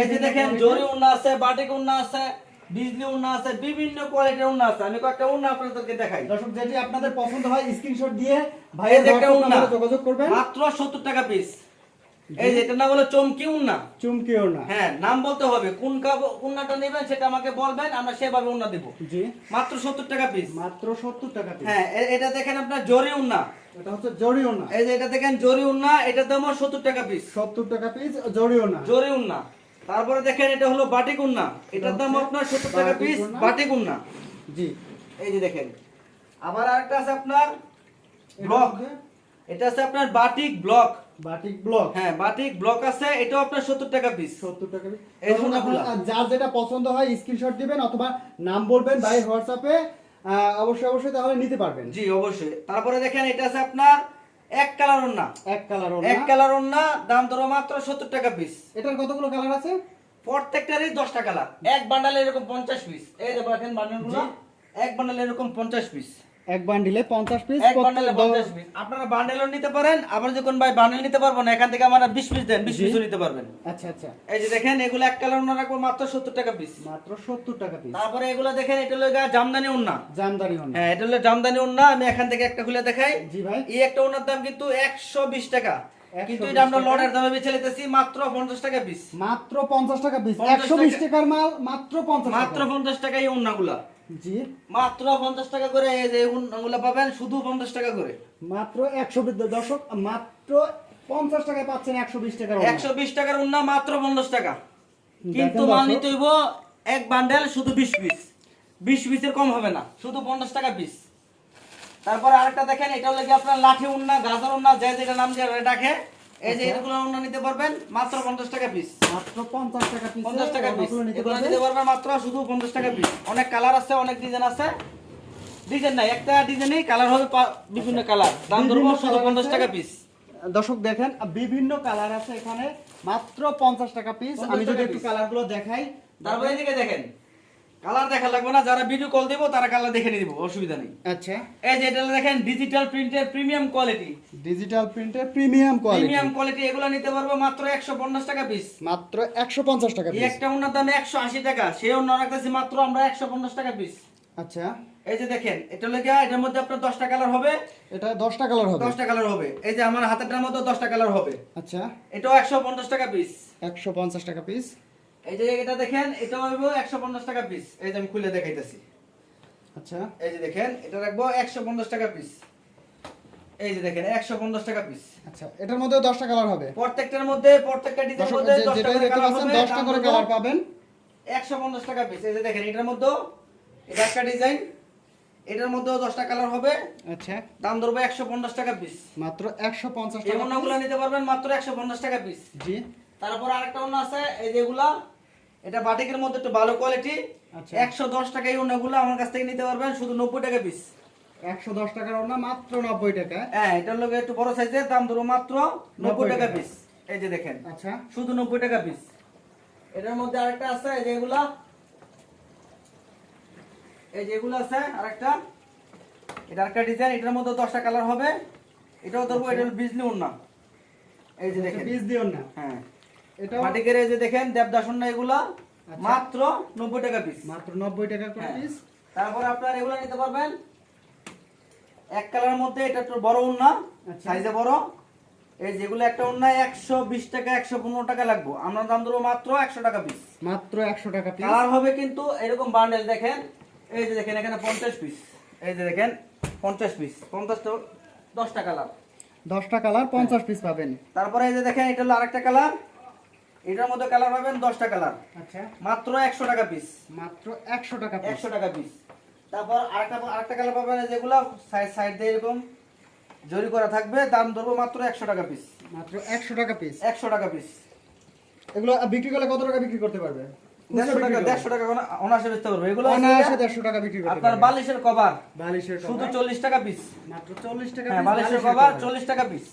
এই যে দেখেন জরি উন্না আছে বাটিক উন্না আছে বিজলি উন্না আছে বিভিন্ন কোয়ালিটির উন্না আছে। আমি কয়েকটা উন্না আপনাদেরকে দেখাই। দর্শক যেটি আপনাদের পছন্দ হয় স্ক্রিনশট দিয়ে ভাইয়ের একটা উন্না যোগাযোগ করবেন। মাত্র সত্তর টাকা পিস এই যে এটার নাম হলো চমকি উন্না। চুমকিও না হ্যাঁ নাম বলতে হবে। কোন উন্নাটা নেবেন সেটা আমাকে বলবেন আমরা সেভাবে উন্না দেব। জি। মাত্র সত্তর টাকা পিস মাত্র সত্তর টাকা piece। হ্যাঁ এটা দেখেন আপনার জরি উন্না। এটা হচ্ছে জরিও না এই যে এটা দেখেন জরি উন্না এটার দাম সত্তর টাকা পিস সত্তর টাকা পিস জরিও না জরি উন্না। তারপরে দেখেন এটা হলো বাটিক উন্না এটার দাম আপনার সত্তর টাকা পিস উন্না। বাটিক উন্না জি। এই যে দেখেন। আবার আরেকটা আছে আপনার ব্লক। এটা আছে আপনার বাটিক ব্লক। Batik block. হ্যাঁ বাটিক ব্লক আছে এটাও আপনার সত্তর টাকা পিস সত্তর টাকা piece। এই যার যেটা পছন্দ হয় স্ক্রিনশট দিবেন অথবা নাম বলবেন ভাই হোয়াটসঅ্যাপে অবশ্যই অবশ্যই তাহলে নিতে পারবেন। জি অবশ্যই। তারপরে দেখেন এটা আছে আপনার এক কালার ওন্না এক কালার এক কালার ওন্না দাম ধরো মাত্র সত্তর টাকা পিস এটার কতগুলো কালার আছে? প্রত্যেকটারই দশটা কালার। এক বান্ডালে এরকম পঞ্চাশ পিস এই দেখো এখন বান্ডালগুলো। এক বান্ডালে এরকম পঞ্চাশ পিস এক বান্ডিলে পঞ্চাশ পিস এক বান্ডালে পঞ্চাশ পিস আপনারা বান্ডেলও নিতে পারেন আবার যখন ভাই বান্ডেল নিতে পারব না এখান থেকে আমরা বিশ পিস দেন বিশ জি। পিসও নিতে পারবেন। আচ্ছা আচ্ছা। এই যে দেখেন এগুলো এক কালার ওন্না রাখব মাত্র সত্তর টাকা পিস মাত্র সত্তর টাকা পিস তারপরে এগুলো দেখেন এটা হলো জামদানি উন্না জামদানি হ্যাঁ এটা হলো জামদানি আমি এখান থেকে একটা খুলে দেখাই। জি ভাই। এই একটা উন্নার দাম কিন্তু একশো বিশ টাকা। কিন্তু এটা আমরা। লটের দামে বেচে নিতেছি মাত্র পঞ্চাশ টাকা পিস মাত্র পঞ্চাশ টাকা পিস 50 একশো বিশ টাকার মাল মাত্র পঞ্চাশ মাত্র পঞ্চাশ টাকা এই উন্নাগুলা জি। মাত্র পঞ্চাশ টাকা করে এই যে উন্নাগুলা পাবেন শুধু পঞ্চাশ টাকা করে। মাত্র একশো দশক মাত্র পঞ্চাশ টাকায় পাচ্ছেন একশো বিশ টাকার একশো বিশ টাকার উন্না মাত্র পঞ্চাশ টাকা। কিন্তু মাল নিতে হইব এক বান্ডেল শুধু বিশ পিস। বিশ পিসের কম হবে না শুধু পঞ্চাশ টাকা পিস। তারপরে আরেকটা দেখেন এটা হলো কি আপনার লাঠি উন্না গাজর উন্না যে যেটা নাম যে ডাকে এই যে আচ্ছা। এগুলো নিতে পারবেন মাত্র পঞ্চাশ টাকা পিস মাত্র পঞ্চাশ টাকা পিস পঞ্চাশ টাকা পিস এগুলো নিতে পারবেন মাত্র শুধু পঞ্চাশ টাকা পিস অনেক কালার আছে অনেক ডিজাইন আছে। ডিজাইন নাই একটা ডিজাইনেই কালার হবে বিভিন্ন কালার দাম ধরবো শুধু colour পঞ্চাশ আছে। টাকা পিস দর্শক দেখেন বিভিন্ন কালার আছে এখানে মাত্র পঞ্চাশ টাকা পিস আমি যদি একটু piece। কালারগুলো দেখাই। তারপরে এদিকে দেখেন। কালার দেখা লাগবে না যারা ভিডিও কল দেবো তারা কালার দেখে নিয়ে দিব অসুবিধা নেই। আচ্ছা। এই যে এটা দেখেন ডিজিটাল প্রিন্টের প্রিমিয়াম কোয়ালিটি ডিজিটাল প্রিন্টের প্রিমিয়াম কোয়ালিটি প্রিমিয়াম কোয়ালিটি এগুলো নিতে পারব মাত্র একশো পঞ্চাশ টাকা পিস মাত্র একশো পঞ্চাশ টাকা পিস একটা ওনার দাম একশো আশি টাকা সে অন্য রাখতেছি মাত্র আমরা একশো পঞ্চাশ টাকা পিস আচ্ছা। এই যে দেখেন এটা লেগে এটার মধ্যে আপনার দশটা কালার হবে। এটা দশটা কালার হবে। দশটা কালার হবে। এই যে আমার হাতেরটার মধ্যে দশটা কালার হবে। আচ্ছা। এটাও একশো পঞ্চাশ টাকা পিস একশো পঞ্চাশ টাকা পিস এই যে এটা দেখেন এটাও হইব একশো পঞ্চাশ টাকা পিস এই যে আমি খুলে দেখাইতেছি। আচ্ছা। এই যে দেখেন এটা রাখব একশো পঞ্চাশ টাকা পিস এই যে দেখেন একশো পঞ্চাশ টাকা পিস আচ্ছা এটার মধ্যে দশটা কালার হবে? প্রত্যেকটার মধ্যে প্রত্যেকটা ডিজাইনের মধ্যে যে- দশটা যেটাই করে কালার হবে দশটা করে কালার পাবেন। একশো পঞ্চাশ টাকা পিস এই যে দেখেন এটার মধ্যে এটা একটা ডিজাইন এটার মধ্যেও দশটা কালার হবে। আচ্ছা। দাম ধরবো একশো পঞ্চাশ টাকা পিস মাত্র একশো পঞ্চাশ এই টাকা অন্যগুলো piece। নিতে পারবেন মাত্র একশো পঞ্চাশ টাকা পিস জি। তারপর আরেকটা অন্য আছে এই যেগুলা এটা বাটিকের মধ্যে একটু ভালো কোয়ালিটি আচ্ছা। একশো দশ টাকা এই অন্যগুলো আমার কাছ থেকে নিতে পারবেন শুধু নব্বই টাকা পিস একশো দশ টাকার ওনা মাত্র নব্বই টাকা। হ্যাঁ এটার লোক একটু বড় সাইজের দাম ধরো মাত্র নব্বই টাকা। পিস এই যে দেখেন আচ্ছা। শুধু নব্বই টাকা পিস এটার মধ্যে আরেকটা আছে এই যে এগুলা। এই যেগুলো আছে আরেকটা। এটা আরেকটা ডিজাইন এটার মধ্যে দশটা কালার হবে। এটাও ধরবো এটা হলো বিজলি উন্না এই যে দেখেন। পিস দিও না হ্যাঁ। মাটিকের এই যে দেখেন দেবদাসন্না এগুলা আচ্ছা। মাত্র নব্বই টাকা পিস মাত্র নব্বই টাকা করে হ্যাঁ। পিস তারপরে আপনার এগুলো নিতে পারবেন। এক কালারের মধ্যে এটা একটু বড় উন্না আচ্ছা। সাইজে বড়। এই যেগুলো একটা একশো বিশ টাকা একশো পনেরো টাকা লাগবো। আমরা দাম দেবো মাত্র একশো টাকা পিস মাত্র একশো টাকা পিস কালার হবে কিন্তু এরকম বান্ডেল দেখেন। এই যে দেখেন এখানে পঞ্চাশ পিস এই যে দেখেন পঞ্চাশ পিস পঞ্চাশটা দশটা কালার। দশটা কালার পঞ্চাশ পিস পাবেন। তারপরে এই যে দেখেন এটা হলো আরেকটা কালার। এটার মধ্যে কালার পাবেন দশটা কালার আচ্ছা। মাত্র একশো টাকা পিস মাত্র একশো টাকা পিস একশো টাকা পিস তারপর আরেকটা আরেকটা কালার পাবেন যেগুলো সাইড সাইড দিয়ে এরকম জরি করা থাকবে দাম ধরবো মাত্র একশো টাকা পিস মাত্র একশো টাকা পিস একশো টাকা পিস এগুলো বিক্রি করলে কত টাকা বিক্রি করতে পারবে? আপনার বালিশের কভার বালিশের শুধু চল্লিশ টাকা পিস মাত্র চল্লিশ টাকা হ্যাঁ বালিশের কভার। চল্লিশ টাকা পিস